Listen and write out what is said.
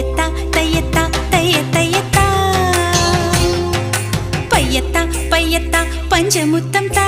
தையத்தா தையத்தா தைய தையத்தா. பையத்தா பையத்தா பஞ்சமுத்தம் தா.